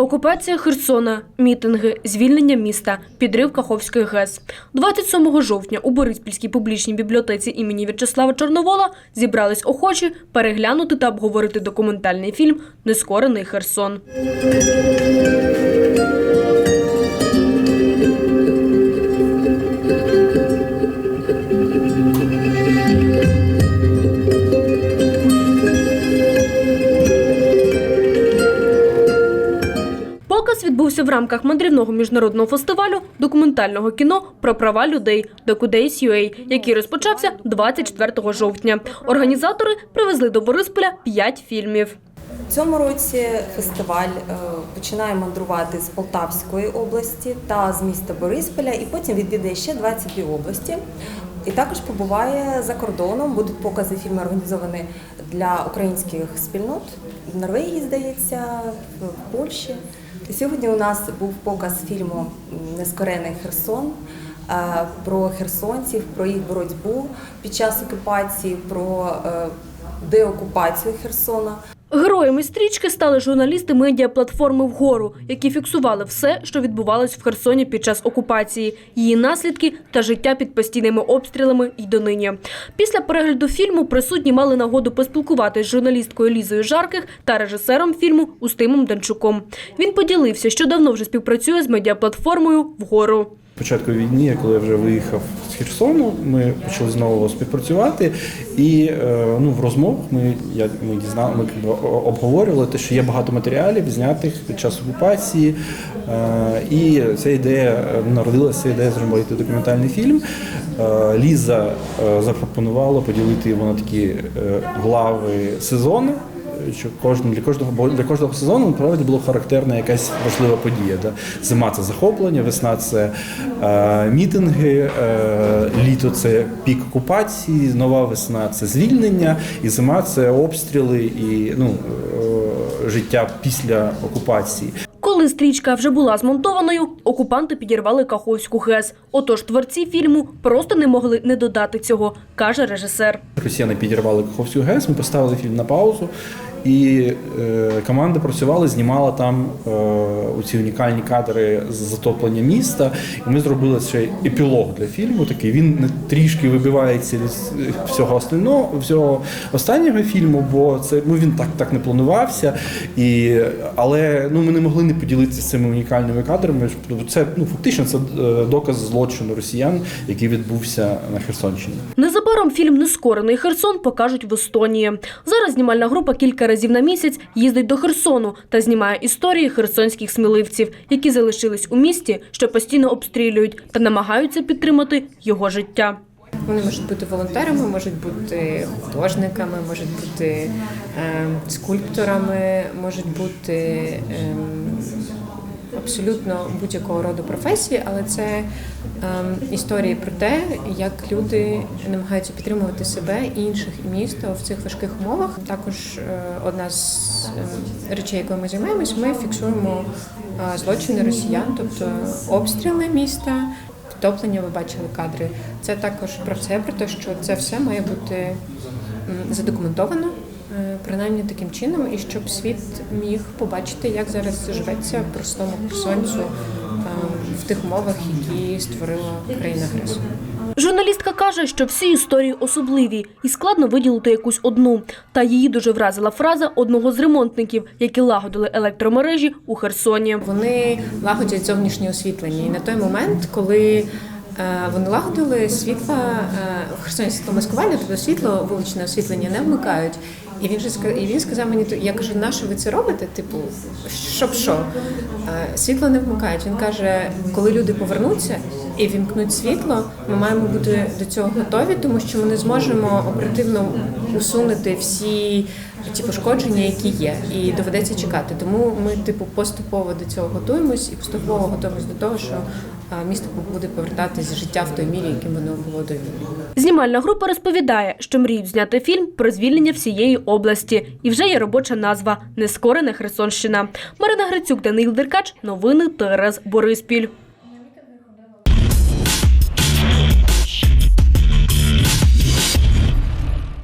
Окупація Херсона, мітинги, звільнення міста, підрив Каховської ГЕС. 27 жовтня у Бориспільській публічній бібліотеці імені В'ячеслава Чорновола зібрались охочі переглянути та обговорити документальний фільм Нескорений Херсон. Показ в рамках мандрівного міжнародного фестивалю документального кіно про права людей Days.ua, який розпочався 24 жовтня. Організатори привезли до Борисполя п'ять фільмів. В цьому році фестиваль е, починає мандрувати з Полтавської області та з міста Борисполя, і потім відвідає ще 22 області. І також побуває за кордоном. Будуть покази фільму організовані для українських спільнот в Норвегії, здається, в Польщі. Сьогодні у нас був показ фільму Нескорений Херсон е, про херсонців, про їх боротьбу під час окупації, про е, деокупацію Херсона. Героями стрічки стали журналісти медіаплатформи «Вгору», які фіксували все, що відбувалось в Херсоні під час окупації, її наслідки та життя під постійними обстрілами й донині. Після перегляду фільму присутні мали нагоду поспілкуватися з журналісткою Лізою Жарких та режисером фільму Устимом Данчуком. Він поділився, що давно вже співпрацює з медіаплатформою «Вгору». Початку війни, я вже виїхав з Херсону, ми почали знову співпрацювати. І е, ну, в розмовах ми, я, ми дізнали, ми обговорювали те, що є багато матеріалів, знятих під час окупації. Е, і ця ідея е, народилася ідея зробити документальний фільм. Ліза запропонувала поділити його на такі глави сезони що кожен для кожного для кожного сезону насправді було характерна якась важлива подія. Да? Зима це захоплення, весна це е, мітинги, е, літо це пік окупації, нова весна це звільнення, і зима це обстріли і ну, е, життя після окупації. Коли стрічка вже була змонтованою, окупанти підірвали Каховську ГЕС. Отож творці фільму просто не могли не додати цього, каже режисер. Росіяни підірвали Каховську ГЕС, ми поставили фільм на паузу. І е, команда працювала, знімала там е, ці унікальні кадри з затоплення міста. І ми зробили ще епілог для фільму. Такий він трішки вибивається від всього остального, всього останнього фільму, бо це ну він так так не планувався. І, але ну ми не могли не поділитися цими унікальними кадрами. Це ну фактично це е, доказ злочину росіян, який відбувся на Херсонщині. Незабаром фільм Нескорений Херсон покажуть в Естонії. Зараз знімальна група кілька разів на місяць їздить до Херсону та знімає історії херсонських сміливців, які залишились у місті, що постійно обстрілюють та намагаються підтримати його життя. Вони можуть бути волонтерами, можуть бути художниками, можуть бути е, скульпторами, можуть бути е, абсолютно будь-якого роду професії, але це е, історії про те, як люди намагаються підтримувати себе, інших і місто в цих важких умовах. Також е, одна з е, речей, якою ми займаємось, ми фіксуємо е, злочини росіян, тобто обстріли міста. Підтоплення, ви бачили кадри. Це також про це, про те, що це все має бути задокументовано, принаймні таким чином, і щоб світ міг побачити, як зараз живеться простому херсонцю е, в тих умовах, які створила країна агресор. Журналістка каже, що всі історії особливі і складно виділити якусь одну. Та її дуже вразила фраза одного з ремонтників, які лагодили електромережі у Херсоні. Вони лагодять зовнішнє освітлення. І на той момент, коли е, вони лагодили світла е, в Херсоні світло маскування, тобто світло, вуличне освітлення не вмикають. І він же і він сказав мені, я кажу, на що ви це робите? Типу, щоб що? Е, Світло не вмикають. Він каже, коли люди повернуться і вімкнуть світло, ми маємо бути до цього готові, тому що ми не зможемо оперативно усунути всі ті пошкодження, які є, і доведеться чекати. Тому ми, типу, поступово до цього готуємось і поступово готуємось до того, що е, місто буде повертатись життя в той мірі, яким воно було до війни. Знімальна група розповідає, що мріють зняти фільм про звільнення всієї області. І вже є робоча назва Нескорена Херсонщина. Марина Грицюк, Данил Деркач. Новини ТРС Бориспіль.